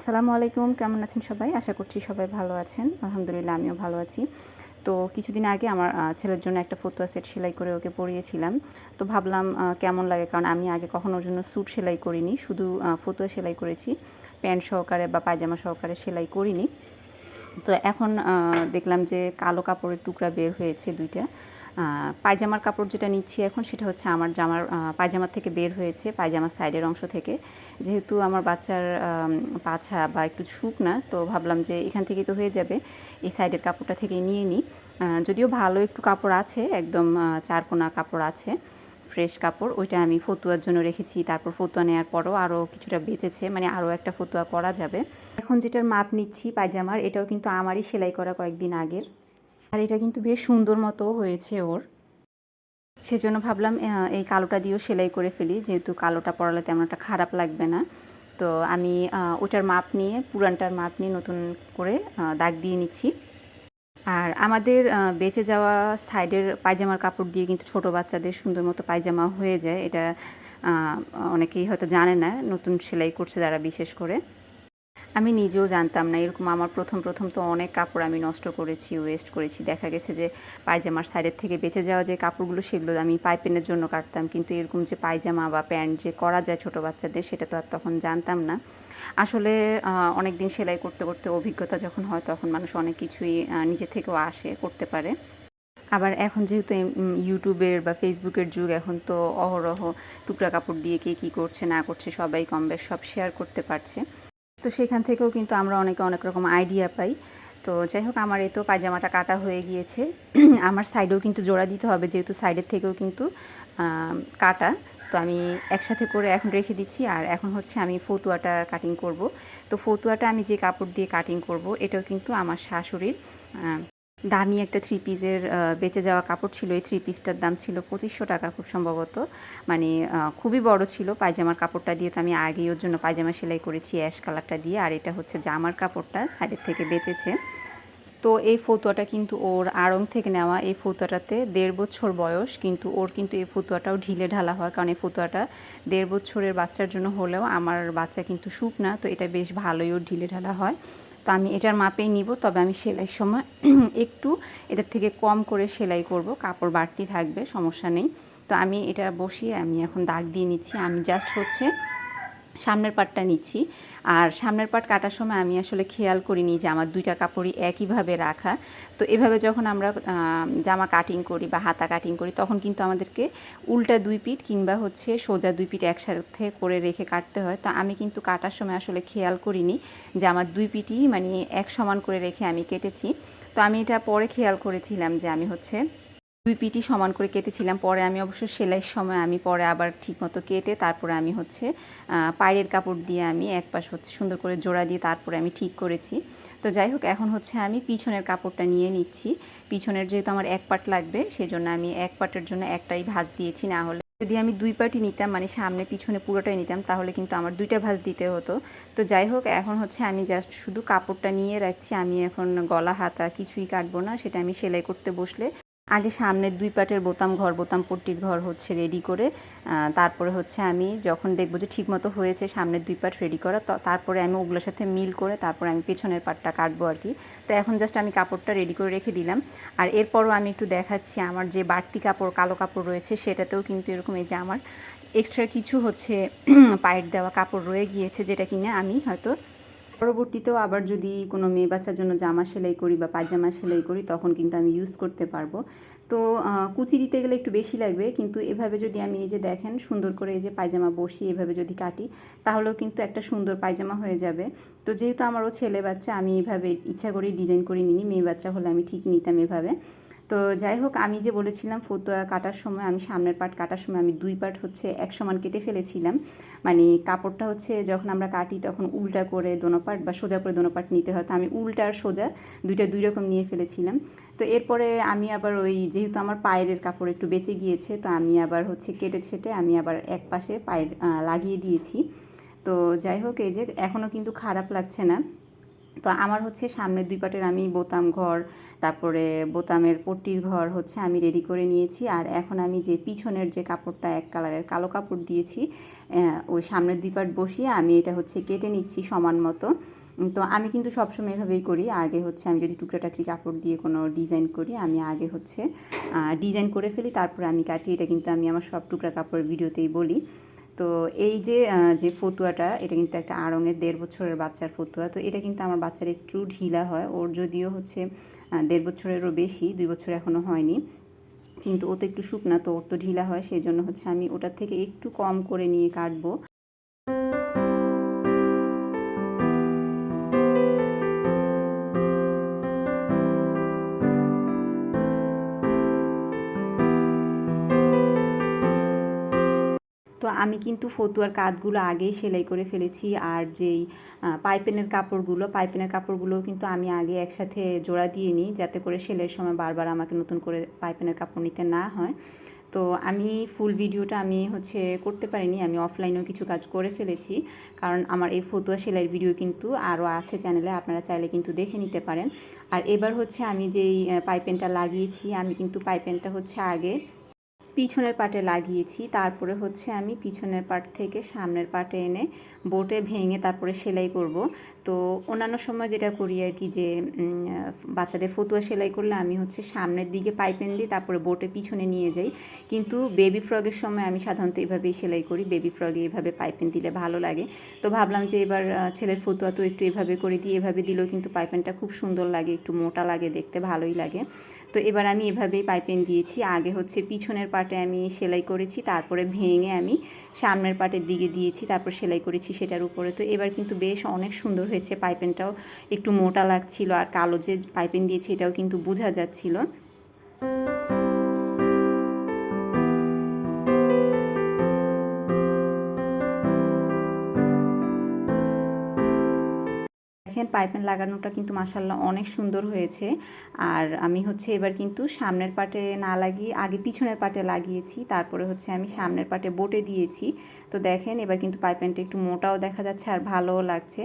আসসালামু আলাইকুম, কেমন আছেন সবাই? আশা করছি সবাই ভালো আছেন। আলহামদুলিল্লাহ, আমিও ভালো আছি। তো কিছুদিন আগে আমার ছেলের জন্য একটা ফতুয়া সেট সেলাই করে ওকে পরিয়েছিলাম। তো ভাবলাম কেমন লাগে? কারণ আমি আগে কখনো ওর জন্য স্যুট সেলাই করিনি। শুধু ফতুয়া সেলাই করেছি। প্যান্ট সহকারে বা পায়জামা সহকারে সেলাই করিনি। তো এখন দেখলাম যে কালো কাপড়ের টুকরা বের হয়েছে দুইটা। পায়জামার কাপড় যেটা নিচ্ছি এখন সেটা হচ্ছে আমার জামার পায়জামার থেকে বের হয়েছে পায়জামার সাইডের অংশ থেকে। যেহেতু আমার বাচ্চার পাছা বা একটু শুকনা, তো ভাবলাম যে এখান থেকেই তো হয়ে যাবে, এই সাইডের কাপড়টা থেকে নিয়ে নিই। যদিও ভালো একটু কাপড় আছে, একদম চারকোনা কাপড় আছে, ফ্রেশ কাপড়, ওইটা আমি ফতুয়ার জন্য রেখেছি, তারপর ফতুয়া নেওয়ার পরও আরও কিছুটা বেঁচেছে মানে আরও একটা ফতুয়া করা যাবে। এখন যেটার মাপ নিচ্ছি পায়জামার, এটাও কিন্তু আমারই সেলাই করা কয়েকদিন আগের। আর এটা কিন্তু বেশ সুন্দর মতো হয়েছে ওর। সেজন্য ভাবলাম এই কালোটা দিয়েও সেলাই করে ফেলি, যেহেতু কালোটা পরালে তেমন একটা খারাপ লাগবে না। তো আমি ওটার মাপ নিয়ে, পুরানটার মাপ নিয়ে নতুন করে দাগ দিয়ে নিচ্ছি। আর আমাদের বেঁচে যাওয়া সাইডের পায়জামার কাপড় দিয়ে কিন্তু ছোট বাচ্চাদের সুন্দর মতো পায়জামা হয়ে যায়। এটা অনেকেই হয়তো জানে না, নতুন সেলাই করছে যারা বিশেষ করে। আমি নিজেও জানতাম না, এরকম আমার প্রথম প্রথম তো অনেক কাপড় আমি নষ্ট করেছি ওয়েস্ট করেছি। দেখা গেছে যে পায়জামার সাইডের থেকে বেঁচে যাওয়া যে কাপড়গুলো, সেগুলো আমি পাইপেনের জন্য কাটতাম। কিন্তু এরকম যে পায়জামা বা প্যান্ট যে করা যায় ছোটো বাচ্চাদের, সেটা তো আর তখন জানতাম না। আসলে অনেক দিন সেলাই করতে করতে অভিজ্ঞতা যখন হয়, তখন মানুষ অনেক কিছুই নিজে থেকেও আসে, করতে পারে। আবার এখন যেহেতু ইউটিউবের বা ফেসবুকের যুগ, এখন তো অহরহ টুকরা কাপড় দিয়ে কে কী করছে, না করছে, সবাই কম বেশ সব শেয়ার করতে পারছে। তো সেখান থেকেও কিন্তু আমরা অনেকে অনেক রকম আইডিয়া পাই। তো যাই হোক, আমার এই তো পায়জামাটা কাটা হয়ে গিয়েছে। আমার সাইডেও কিন্তু জোড়া দিতে হবে, যেহেতু সাইডের থেকেও কিন্তু কাটা। তো আমি একসাথে করে এখন রেখে দিচ্ছি, আর এখন হচ্ছে আমি ফতুয়াটা কাটিং করব। তো ফতুয়াটা আমি যে কাপড় দিয়ে কাটিং করব, এটাও কিন্তু আমার শাশুড়ির দামি একটা থ্রি পিসের বেঁচে যাওয়া কাপড় ছিল। এই থ্রি পিসটার দাম ছিল পঁচিশশো টাকা খুব সম্ভবত। মানে খুবই বড় ছিল। পায়জামার কাপড়টা দিয়ে তো আমি আগেই ওর জন্য পায়জামা সেলাই করেছি অ্যাশ কালারটা দিয়ে। আর এটা হচ্ছে জামার কাপড়টা সাইডের থেকে বেঁচেছে। তো এই ফতুয়াটা কিন্তু ওর আড়ং থেকে নেওয়া। এই ফতুয়াটাতে দেড় বছর বয়স, কিন্তু ওর কিন্তু এই ফতুয়াটাও ঢিলে ঢালা হয়। কারণ এই ফতুয়াটা দেড় বছরের বাচ্চার জন্য হলেও আমার বাচ্চা কিন্তু শুক না তো এটা বেশ ভালোই ওর ঢিলে ঢালা হয়। তো আমি এটার মাপেই নিব, তবে আমি সেলাইয়ের সময় একটু এটার থেকে কম করে সেলাই করব, কাপড় বাড়তি থাকবে, সমস্যা নেই। তো আমি এটা বসিয়ে আমি এখন দাগ দিয়ে নিচ্ছি, আমি জাস্ট হচ্ছে সামনের পাটটা নিচ্ছি। আর সামনের পাট কাটার সময় আমি আসলে খেয়াল করিনি যে আমার দুইটা কাপড়ই একইভাবে রাখা। তো এভাবে যখন আমরা জামা কাটিং করি বা হাতা কাটিং করি, তখন কিন্তু আমাদেরকে উল্টা দুই পিঠ কিংবা হচ্ছে সোজা দুই পিঠ একসাথে করে রেখে কাটতে হয়। তো আমি কিন্তু কাটার সময় আসলে খেয়াল করিনি যে আমার দুই পিঠই মানে এক সমান করে রেখে আমি কেটেছি। তো আমি এটা পরে খেয়াল করেছিলাম যে আমি হচ্ছে দুই পিটি সমান করে কেটেছিলাম। পরে আমি অবশ্য সেলাইয়ের সময় আমি পরে আবার ঠিকমতো কেটে তারপরে আমি হচ্ছে পায়ের কাপড় দিয়ে আমি এক পাশ হচ্ছে সুন্দর করে জোড়া দিয়ে তারপরে আমি ঠিক করেছি। তো যাই হোক, এখন হচ্ছে আমি পিছনের কাপড়টা নিয়ে নিচ্ছি। পিছনের যেহেতু আমার এক পাট লাগবে, সেজন্য আমি এক পাটের জন্য একটাই ভাঁজ দিয়েছি। না হলে যদি আমি দুই পাটি নিতাম মানে সামনে পিছনে পুরোটাই নিতাম, তাহলে কিন্তু আমার দুইটা ভাঁজ দিতে হতো। তো যাই হোক, এখন হচ্ছে আমি জাস্ট শুধু কাপড়টা নিয়ে রাখছি। আমি এখন গলা, হাতা কিছুই কাটবো না, সেটা আমি সেলাই করতে বসলে আগে সামনের দুই পাটের বোতাম ঘর, বোতাম পট্টির ঘর হচ্ছে রেডি করে তারপরে হচ্ছে আমি যখন দেখব যে ঠিকমতো হয়েছে সামনের দুই পাট রেডি করা তারপরে আমি ওগুলোর সাথে মিল করে তারপরে আমি পেছনের পাটটা কাটবো আর কি। তো এখন জাস্ট আমি কাপড়টা রেডি করে রেখে দিলাম। আর এরপরও আমি একটু দেখাচ্ছি আমার যে বাড়তি কাপড়, কালো কাপড় রয়েছে, সেটাতেও কিন্তু এরকম এই যে আমার এক্সট্রা কিছু হচ্ছে পায়ের দেওয়া কাপড় রয়ে গিয়েছে, যেটা কিনা আমি হয়তো পরবর্তীতেও আবার যদি কোনো মেয়ে বাচ্চার জন্য জামা সেলাই করি বা পায়জামা সেলাই করি, তখন কিন্তু আমি ইউজ করতে পারব। তো কুচি দিতে গেলে একটু বেশি লাগবে, কিন্তু এভাবে যদি আমি এই যে দেখেন, সুন্দর করে এই যে পায়জামা বসি এভাবে যদি কাটি, তাহলেও কিন্তু একটা সুন্দর পায়জামা হয়ে যাবে। তো যেহেতু আমারও ছেলে বাচ্চা, আমি এইভাবে ইচ্ছা করেই ডিজাইন করে নিই, মেয়ে বাচ্চা হলে আমি ঠিকই নিতাম এভাবে। তো যাই হোক, আমি যে বলেছিলাম ফতুয়া কাটার সময়, আমি সামনের পাট কাটার সময় আমি দুই পাট হচ্ছে এক সমান কেটে ফেলেছিলাম। মানে কাপড়টা হচ্ছে যখন আমরা কাটি তখন উল্টা করে দোনো পাট বা সোজা করে দোনো পাট নিতে হয়। তো আমি উল্টা আর সোজা দুইটা দুই রকম নিয়ে ফেলেছিলাম। তো এরপরে আমি আবার ওই যেহেতু আমার পায়ের কাপড় একটু বেঁচে গিয়েছে, তো আমি আবার হচ্ছে কেটে ছেটে আমি আবার এক পাশে পায়ের লাগিয়ে দিয়েছি। তো যাই হোক, এই যে এখনও কিন্তু খারাপ লাগছে না। তো আমার হচ্ছে সামনের দুই পাটের আমি বোতাম ঘর, তারপরে বোতামের পট্টির ঘর হচ্ছে আমি রেডি করে নিয়েছি। আর এখন আমি যে পিছনের যে কাপড়টা এক কালারের কালো কাপড় দিয়েছি ওই সামনের দুই পাট বসিয়ে আমি এটা হচ্ছে কেটে নিচ্ছি সমান মতো। তো আমি কিন্তু সবসময় এভাবেই করি। আগে হচ্ছে আমি যদি টুকরা টাকরি কাপড় দিয়ে কোনো ডিজাইন করি, আমি আগে হচ্ছে ডিজাইন করে ফেলি, তারপরে আমি কাটি। এটা কিন্তু আমি আমার সব টুকরা কাপড়ের ভিডিওতেই বলি। তো এই যে যে ফতুয়াটা, এটা কিন্তু একটা আড়ঙের দেড় বছরের বাচ্চার ফতুয়া। তো এটা কিন্তু আমার বাচ্চার একটু ঢিলা হয়। ওর যদিও হচ্ছে দেড় বছরেরও বেশি, দুই বছর এখনও হয়নি। কিন্তু ও তো একটু শুকনা, তো ওর তো ঢিলা হয়। সেই জন্য হচ্ছে আমি ওটার থেকে একটু কম করে নিয়ে কাটবো। তো আমি কিন্তু ফতুয়ার কাঁধগুলো আগেই সেলাই করে ফেলেছি আর যেই পাইপেনের কাপড়গুলো পাইপেনের কাপড়গুলো কিন্তু আমি আগে একসাথে জোড়া দিয়ে নিই যাতে করে সেলাইয়ের সময় বারবার আমাকে নতুন করে পাইপেনের কাপড় নিতে না হয়। তো আমি ফুল ভিডিওটা আমি হচ্ছে করতে পারিনি, আমি অফলাইনেও কিছু কাজ করে ফেলেছি। কারণ আমার এই ফতুয়া সেলাইয়ের ভিডিও কিন্তু আরও আছে চ্যানেলে, আপনারা চাইলে কিন্তু দেখে নিতে পারেন। আর এবার হচ্ছে আমি যেই পাইপেনটা লাগিয়েছি, আমি কিন্তু পাইপেনটা হচ্ছে আগে পিছনের পাটে লাগিয়েছি তারপরে হচ্ছে আমি পিছনের পাট থেকে সামনের পাটে এনে বোটে ভেঙে তারপরে সেলাই করব। তো অন্যান্য সময় যেটা করি আর কি যে বাচ্চাদের ফতুয়া সেলাই করলে আমি হচ্ছে সামনের দিকে পাইপেন দিই তারপরে বোটে পিছনে নিয়ে যাই। কিন্তু বেবি ফ্রগের সময় আমি সাধারণত এভাবেই সেলাই করি। বেবি ফ্রগে এভাবে পাইপেন দিলে ভালো লাগে। তো ভাবলাম যে এবার ছেলের ফতুয়া তো একটু এভাবে করে দিই এভাবে দিলেও কিন্তু পাইপেনটা খুব সুন্দর লাগে, একটু মোটা লাগে, দেখতে ভালোই লাগে। তো এবার আমি এভাবেই পাইপেন দিয়েছি। আগে হচ্ছে পিছনের পাটে আমি সেলাই করেছি, তারপরে ভেঙে আমি সামনের পাটের দিকে দিয়েছি, তারপর সেলাই করেছি সেটার উপরে। তো এবার কিন্তু বেশ অনেক সুন্দর হয়েছে। পাইপেনটাও একটু মোটা লাগছিল আর কালো যে পাইপেন দিয়েছি, এটাও কিন্তু বোঝা যাচ্ছিল। দেখেন পাইপেন লাগানোটা কিন্তু মাসাল্লাহ অনেক সুন্দর হয়েছে। আর আমি হচ্ছে এবার কিন্তু সামনের পাটে না লাগিয়ে, আগে পিছনের পাটে লাগিয়েছি, তারপরে হচ্ছে আমি সামনের পাটে বোটে দিয়েছি। তো দেখেন এবার কিন্তু পাইপেনটা একটু মোটাও দেখা যাচ্ছে আর ভালোও লাগছে।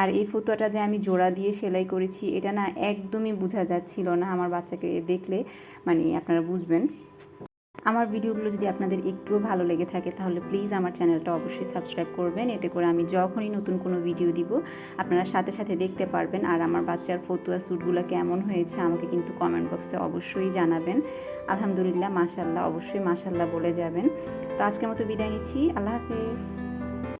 আর এই ফতুয়াটা যে আমি জোড়া দিয়ে সেলাই করেছি, এটা না একদমই বোঝা যাচ্ছিল না আমার বাচ্চাকে দেখলে। মানে আপনারা বুঝবেন। আমার ভিডিওগুলো যদি আপনাদের একটুও ভালো লেগে থাকে, তাহলে প্লিজ আমার চ্যানেলটা অবশ্যই সাবস্ক্রাইব করবেন। এতে করে আমি যখনই নতুন কোনো ভিডিও দিব, আপনারা সাথে সাথে দেখতে পারবেন। আর আমার বাচ্চার ফতুয়া স্যুটগুলো কেমন হয়েছে, আমাকে কিন্তু কমেন্ট বক্সে অবশ্যই জানাবেন। আলহামদুলিল্লাহ মাসাল্লাহ অবশ্যই মাসাল্লাহ বলে যাবেন। তো আজকের মতো বিদায় নিচ্ছি। আল্লাহ হাফেজ।